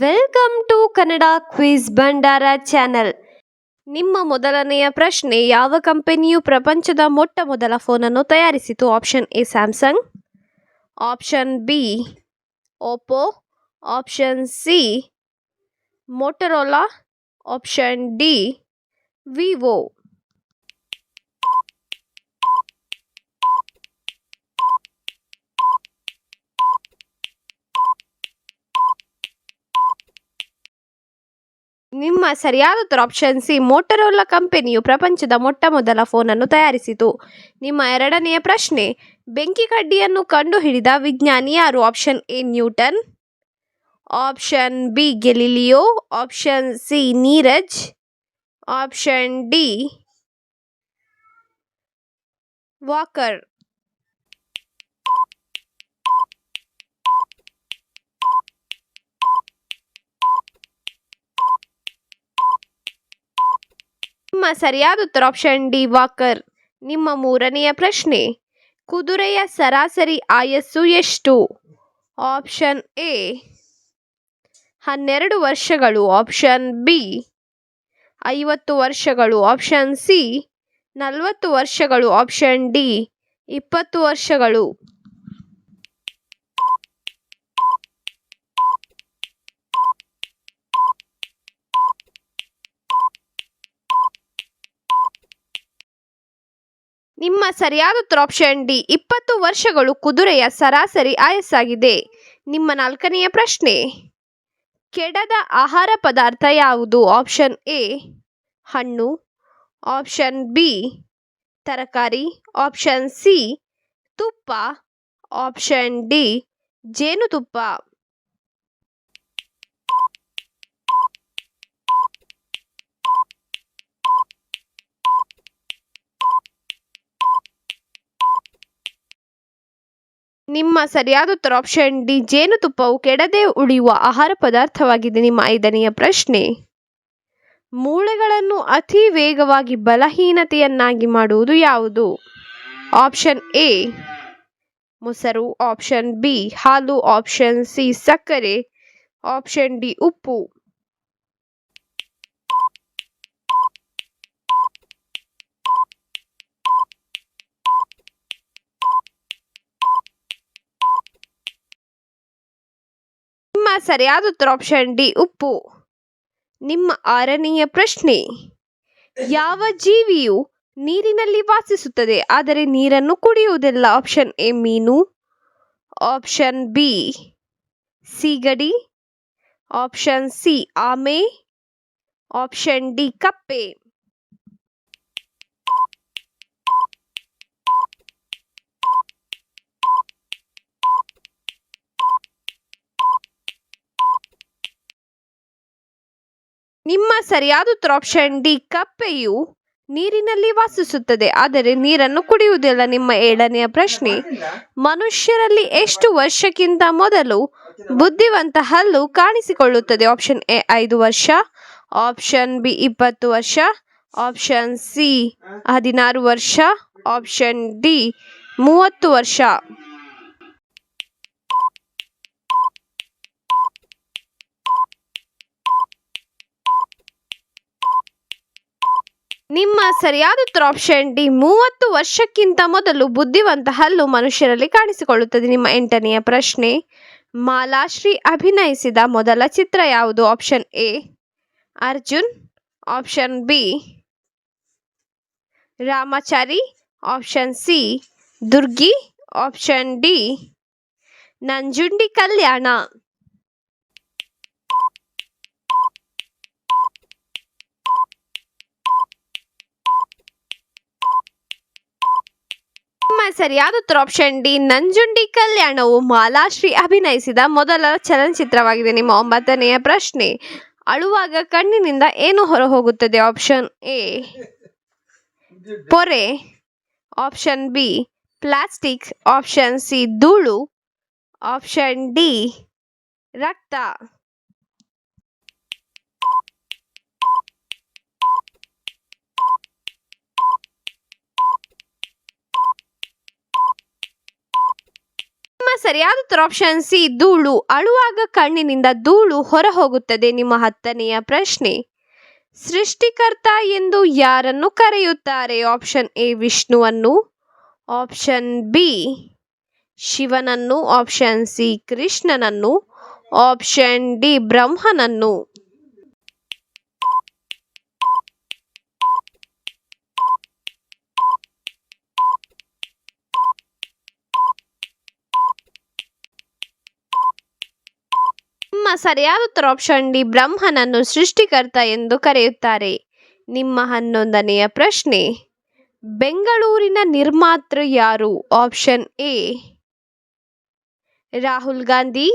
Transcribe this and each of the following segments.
Welcome to Kannada quiz Bhandara channel ನಿಮ್ಮ ಮೊದಲನೆಯ ಪ್ರಶ್ನೆ, ಯಾವ ಕಂಪನಿಯು ಪ್ರಪಂಚದ ಮೊಟ್ಟ ಮೊದಲ ಫೋನನ್ನು ತಯಾರಿಸಿತು? Option A Samsung option B Oppo option C Motorola option D Vivo ನಿಮ್ಮ ಸರಿಯಾದ ಉತ್ತರ ಆಪ್ಷನ್ ಸಿ ಮೋಟರೋಲಾ ಕಂಪನಿಯು ಪ್ರಪಂಚದ ಮೊಟ್ಟ ಮೊದಲ ಫೋನನ್ನು ತಯಾರಿಸಿತು. ನಿಮ್ಮ ಎರಡನೆಯ ಪ್ರಶ್ನೆ, ಬೆಂಕಿ ಕಡ್ಡಿಯನ್ನು ಕಂಡುಹಿಡಿದ ವಿಜ್ಞಾನಿ ಯಾರು? Option A Newton. Option B Galileo. Option C Neeraj. Option D Walker. ನಿಮ್ಮ ಸರಿಯಾದ ಉತ್ತರ ಆಪ್ಷನ್ ಡಿ ವಾಕರ್ ನಿಮ್ಮ ಮೂರನೆಯ ಪ್ರಶ್ನೆ, ಕುದುರೆಯ ಸರಾಸರಿ ಆಯಸ್ಸು ಎಷ್ಟು? ಆಪ್ಷನ್ ಎ ಹನ್ನೆರಡು ವರ್ಷಗಳು. ಆಪ್ಷನ್ ಬಿ ಐವತ್ತು ವರ್ಷಗಳು. ಆಪ್ಷನ್ ಸಿ ನಲವತ್ತು ವರ್ಷಗಳು. ಆಪ್ಷನ್ ಡಿ ಇಪ್ಪತ್ತು ವರ್ಷಗಳು. ನಿಮ್ಮ ಸರಿಯಾದ ಉತ್ತರ ಆಪ್ಷನ್ ಡಿ ಇಪ್ಪತ್ತು ವರ್ಷಗಳು ಕುದುರೆಯ ಸರಾಸರಿ ಆಯಸ್ಸಾಗಿದೆ. ನಿಮ್ಮ ನಾಲ್ಕನೆಯ ಪ್ರಶ್ನೆ, ಕೆಡದ ಆಹಾರ ಪದಾರ್ಥ ಯಾವುದು? ಆಪ್ಷನ್ ಎ, ಹಣ್ಣು. ಆಪ್ಷನ್ ಬಿ, ತರಕಾರಿ. ಆಪ್ಷನ್ ಸಿ, ತುಪ್ಪ. ಆಪ್ಷನ್ ಡಿ, ಜೇನುತುಪ್ಪ. ನಿಮ್ಮ ಸರಿಯಾದ ಉತ್ತರ ಆಪ್ಷನ್ ಡಿ ಜೇನುತುಪ್ಪವು ಕೆಡದೆ ಉಳಿಯುವ ಆಹಾರ ಪದಾರ್ಥವಾಗಿದೆ. ನಿಮ್ಮ ಐದನೆಯ ಪ್ರಶ್ನೆ, ಮೂಳೆಗಳನ್ನು ಅತಿ ವೇಗವಾಗಿ ಬಲಹೀನತೆಯನ್ನಾಗಿ ಮಾಡುವುದು ಯಾವುದು? ಆಪ್ಷನ್ ಎ ಮೊಸರು. ಆಪ್ಷನ್ ಬಿ ಹಾಲು. ಆಪ್ಷನ್ ಸಿ ಸಕ್ಕರೆ. ಆಪ್ಷನ್ ಡಿ ಉಪ್ಪು. ಸರಿಯಾದ ಉತ್ತರ ಆಪ್ಷನ್ ಡಿ ಉಪ್ಪು. ನಿಮ್ಮ ಆರನೆಯ ಪ್ರಶ್ನೆ, ಯಾವ ಜೀವಿಯು ನೀರಿನಲ್ಲಿ ವಾಸಿಸುತ್ತದೆ? ಆದರೆ ನೀರನ್ನು ಕುಡಿಯುವುದಿಲ್ಲ. ಆಪ್ಷನ್ ಎ ಮೀನು. ಆಪ್ಷನ್ ಬಿ ಸಿಗಡಿ. ಆಪ್ಷನ್ ಸಿ ಆಮೆ. ಆಪ್ಷನ್ ಡಿ ಕಪ್ಪೆ. ನಿಮ್ಮ ಸರಿಯಾದ ಉತ್ತರ ಆಪ್ಷನ್ ಡಿ ಕಪ್ಪೆಯು ನೀರಿನಲ್ಲಿ ವಾಸಿಸುತ್ತದೆ. ಆದರೆ ನೀರನ್ನು ಕುಡಿಯುವುದಿಲ್ಲ. ನಿಮ್ಮ ಏಳನೆಯ ಪ್ರಶ್ನೆ, ಮನುಷ್ಯರಲ್ಲಿ ಎಷ್ಟು ವರ್ಷಕ್ಕಿಂತ ಮೊದಲು ಬುದ್ಧಿವಂತ ಹಲ್ಲು ಕಾಣಿಸಿಕೊಳ್ಳುತ್ತದೆ? ಆಪ್ಷನ್ ಎ ಐದು ವರ್ಷ. ಆಪ್ಷನ್ ಬಿ ಇಪ್ಪತ್ತು ವರ್ಷ. ಆಪ್ಷನ್ ಸಿ ಹದಿನಾರು ವರ್ಷ. ಆಪ್ಷನ್ ಡಿ ಮೂವತ್ತು ವರ್ಷ. ನಿಮ್ಮ ಸರಿಯಾದ ಉತ್ತರ ಆಪ್ಷನ್ ಡಿ ಮೂವತ್ತು ವರ್ಷಕ್ಕಿಂತ ಮೊದಲು ಬುದ್ಧಿವಂತ ಹಲ್ಲು ಮನುಷ್ಯರಲ್ಲಿ ಕಾಣಿಸಿಕೊಳ್ಳುತ್ತದೆ. ನಿಮ್ಮ ಎಂಟನೆಯ ಪ್ರಶ್ನೆ, ಮಾಲಾಶ್ರೀ ಅಭಿನಯಿಸಿದ ಮೊದಲ ಚಿತ್ರ ಯಾವುದು? Option A Arjun. Option B Ramachari. Option C Durgi. Option D Nanjundi Kalyana. ಸರಿಯಾದ ಉತ್ತರ ಆಪ್ಷನ್ ಡಿ. ನಂಜುಂಡಿ ಕಲ್ಯಾಣವು ಮಾಲಾಶ್ರೀ ಅಭಿನಯಿಸಿದ ಮೊದಲ ಚಲನಚಿತ್ರವಾಗಿದೆ. ನಿಮ್ಮ ಒಂಬತ್ತನೆಯ ಪ್ರಶ್ನೆ. ಅಳುವಾಗ ಕಣ್ಣಿನಿಂದ ಏನು ಹೊರಹೋಗುತ್ತದೆ? ಆಪ್ಷನ್ ಎ ಪೊರೆ. Option B plastic option C ಧೂಳು. ಆಪ್ಷನ್ ಡಿ ರಕ್ತ ನಿಮ್ಮ ಸರಿಯಾದ ಉತ್ತರ ಆಪ್ಷನ್ ಸಿ, ಧೂಳು. ಅಳುವಾಗ ಕಣ್ಣಿನಿಂದ ಧೂಳು ಹೊರ ಹೋಗುತ್ತದೆ ನಿಮ್ಮ ಹತ್ತನೆಯ ಪ್ರಶ್ನೆ. ಸೃಷ್ಟಿಕರ್ತ ಎಂದು ಯಾರನ್ನು ಕರೆಯುತ್ತಾರೆ? ಆಪ್ಷನ್ ಎ, ವಿಷ್ಣುವನ್ನು. ಆಪ್ಷನ್ ಬಿ, ಶಿವನನ್ನು. ಆಪ್ಷನ್ ಸಿ, ಕೃಷ್ಣನನ್ನು. ಆಪ್ಷನ್ ಡಿ, ಬ್ರಹ್ಮನನ್ನು. ಸರಿಯಾದ ಉತ್ತರ ಆಪ್ಷನ್ ಡಿ ಬ್ರಹ್ಮನನ್ನು ಸೃಷ್ಟಿಕರ್ತ ಎಂದು ಕರೆಯುತ್ತಾರೆ. ನಿಮ್ಮ ಹನ್ನೊಂದನೆಯ ಪ್ರಶ್ನೆ, ಬೆಂಗಳೂರಿನ ನಿರ್ಮಾತೃ ಯಾರು? Option A, Rahul Gandhi.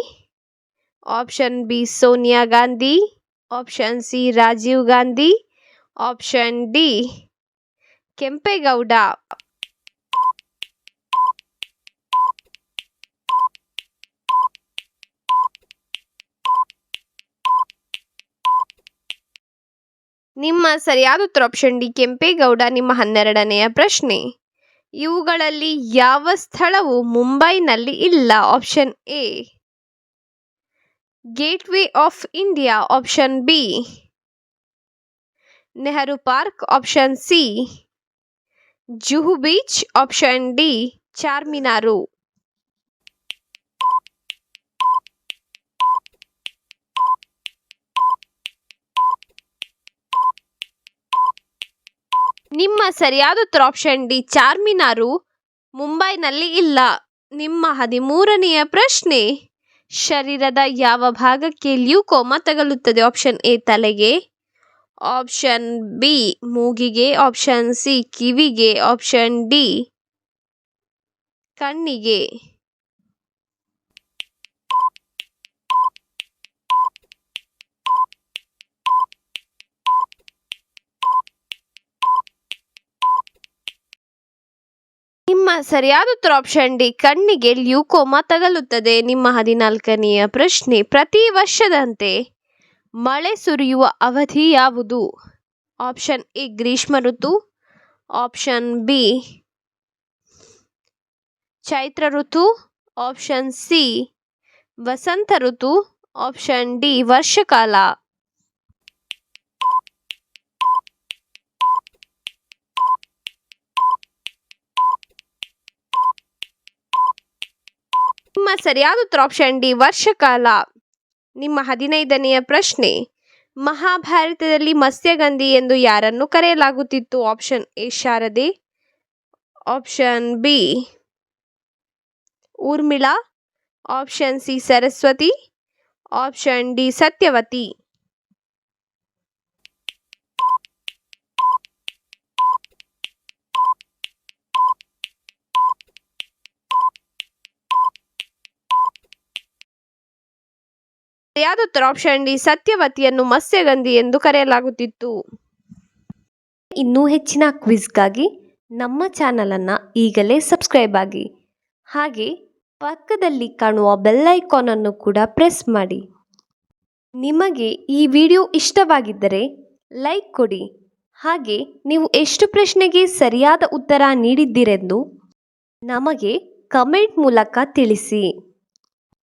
Option B, Sonia Gandhi. Option C, Rajiv Gandhi. Option D, Kempegowda. ನಿಮ್ಮ ಸರಿಯಾದ ಉತ್ತರ ಆಪ್ಷನ್ ಡಿ ಕೆಂಪೇಗೌಡ, ನಿಮ್ಮ ಹನ್ನೆರಡನೆಯ ಪ್ರಶ್ನೆ. ಇವುಗಳಲ್ಲಿ ಯಾವ ಸ್ಥಳವು ಮುಂಬೈನಲ್ಲಿ ಇಲ್ಲ option A gateway of India option B Nehru park option C Juhu beach option D Charminar ನಿಮ್ಮ ಸರಿಯಾದ ಉತ್ತರ ಆಪ್ಷನ್ ಡಿ, ಚಾರ್ಮಿನಾರು ಮುಂಬೈನಲ್ಲಿ ಇಲ್ಲ. ನಿಮ್ಮ ಹದಿಮೂರನೆಯ ಪ್ರಶ್ನೆ, ಶರೀರದ ಯಾವ ಭಾಗಕ್ಕೆ ಲ್ಯೂಕೋಮ ತಗಲುತ್ತದೆ? ಆಪ್ಷನ್ ಎ, ತಲೆಗೆ. ಆಪ್ಷನ್ ಬಿ, ಮೂಗಿಗೆ. ಆಪ್ಷನ್ ಸಿ, ಕಿವಿಗೆ. ಆಪ್ಷನ್ ಡಿ, ಕಣ್ಣಿಗೆ ನಿಮ್ಮ ಸರಿಯಾದ ಉತ್ತರ ಆಪ್ಷನ್ ಡಿ, ಕಣ್ಣಿಗೆ ಲ್ಯೂಕೋಮಾ ತಗಲುತ್ತದೆ. ನಿಮ್ಮ ಹದಿನಾಲ್ಕನೆಯ ಪ್ರಶ್ನೆ, ಪ್ರತಿ ವರ್ಷದಂತೆ ಮಳೆ ಸುರಿಯುವ ಅವಧಿ ಯಾವುದು? ಆಪ್ಷನ್ ಎ, ಗ್ರೀಷ್ಮ ಋತು. ಆಪ್ಷನ್ ಬಿ, ಚೈತ್ರ ಋತು. ಆಪ್ಷನ್ ಸಿ, ವಸಂತ ಋತು. ಆಪ್ಷನ್ ಡಿ, ವರ್ಷಕಾಲ. ನಿಮ್ಮ ಸರಿಯಾದ ಉತ್ತರ ಆಪ್ಷನ್ ಡಿ ವರ್ಷಕಾಲ. ನಿಮ್ಮ ಹದಿನೈದನೆಯ ಪ್ರಶ್ನೆ. ಮಹಾಭಾರತದಲ್ಲಿ ಮತ್ಸ್ಯಗಂಧಿ ಎಂದು ಯಾರನ್ನು ಕರೆಯಲಾಗುತ್ತಿತ್ತು? Option A Sharade. Option B Urmila. Option C Saraswati. Option D Satyavati. ಸರಿಯಾದ ಉತ್ತರ? ಡಿ ಸತ್ಯವತಿಯನ್ನು ಮತ್ಸ್ಯಗಂಧಿ ಎಂದು ಕರೆಯಲಾಗುತ್ತಿತ್ತು. ಇನ್ನೂ ಹೆಚ್ಚಿನ ಕ್ವಿಜ್ಗಾಗಿ ನಮ್ಮ ಚಾನಲನ್ನು ಈಗಲೇ ಸಬ್ಸ್ಕ್ರೈಬ್ ಆಗಿ. ಹಾಗೆ ಪಕ್ಕದಲ್ಲಿ ಕಾಣುವ ಬೆಲ್ ಐಕಾನನ್ನು ಕೂಡ ಪ್ರೆಸ್ ಮಾಡಿ. ನಿಮಗೆ ಈ ವಿಡಿಯೋ ಇಷ್ಟವಾಗಿದ್ದರೆ ಲೈಕ್ ಕೊಡಿ. ಹಾಗೆ ನೀವು ಎಷ್ಟು ಪ್ರಶ್ನೆಗೆ ಸರಿಯಾದ ಉತ್ತರ ನೀಡಿದ್ದೀರೆಂದು ನಮಗೆ ಕಮೆಂಟ್ ಮೂಲಕ ತಿಳಿಸಿ.